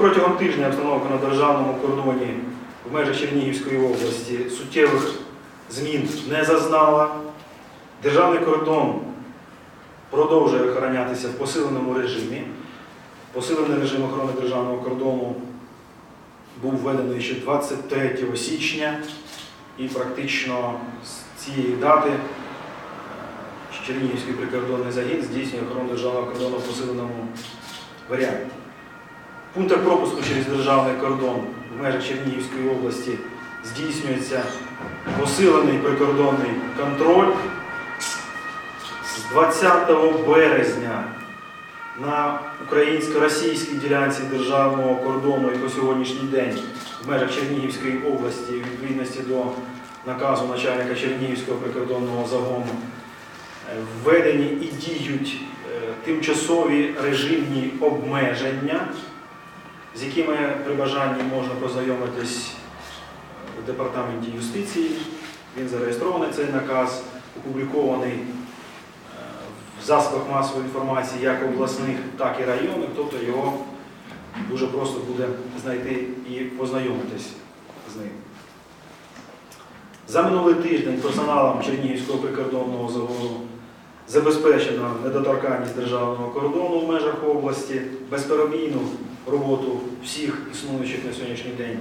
протягом тижня обстановка на державному кордоні в межах Чернігівської області суттєвих змін не зазнала. Державний кордон продовжує охоронятися в посиленому режимі. Посилений режим охорони державного кордону був введений ще 23 січня і практично з цієї дати Чернігівський прикордонний загін здійснює охорону державного кордону в посиленому варіанті. Пунктах пропуску через державний кордон в межах Чернігівської області здійснюється посилений прикордонний контроль. З 20 березня на українсько-російській ділянці державного кордону і по сьогоднішній день в межах Чернігівської області, у відповідності до наказу начальника Чернігівського прикордонного загону, е, введені і діють е, тимчасові режимні обмеження, з якими при бажанні можна познайомитись в департаменті юстиції. Він зареєстрований цей наказ, опублікований е, в засобах масової інформації як обласних, так і районних, тобто його дуже просто буде знайти і познайомитись з ним. За минулий тиждень персоналом Чернігівського прикордонного загону забезпечено недоторканність державного кордону в межах області, безперебійну роботу всіх існуючих на сьогоднішній день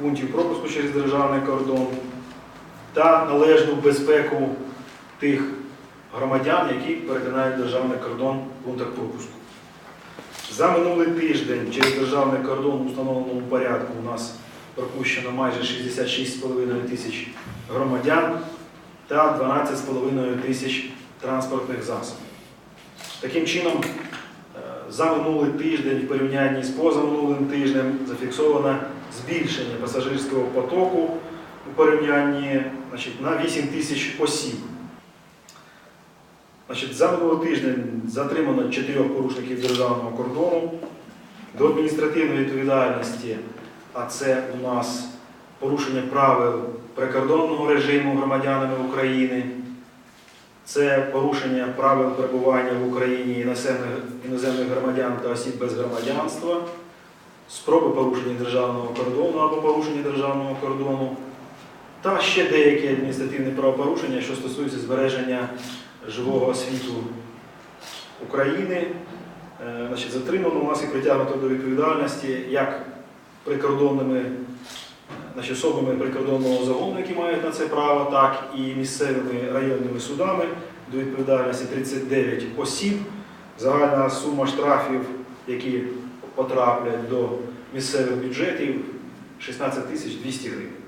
пунктів пропуску через державний кордон та належну безпеку тих громадян, які перетинають державний кордон в пунктах пропуску. За минулий тиждень через державний кордон у встановленому порядку у нас пропущено майже 66,5 тисяч громадян та 12,5 тисяч транспортних засобів. Таким чином, е, за минулий тиждень в порівнянні з позаминулим тижнем зафіксовано збільшення пасажирського потоку у порівнянні значить, на 8 тисяч осіб. Значить, за минулий тиждень затримано чотирьох порушників державного кордону. До адміністративної відповідальності, а це у нас порушення правил прикордонного режиму громадянами України, це порушення правил перебування в Україні іноземних, громадян та осіб без громадянства, спроби порушення державного кордону або порушення державного кордону, та ще деякі адміністративні правопорушення, що стосуються збереження живого світу України. Е, затримано у нас і притягнуто до відповідальності як прикордонними особами прикордонного загону, які мають на це право, так і місцевими районними судами до відповідальності 39 осіб. Загальна сума штрафів, які потраплять до місцевих бюджетів, 16 тисяч 200 гривень.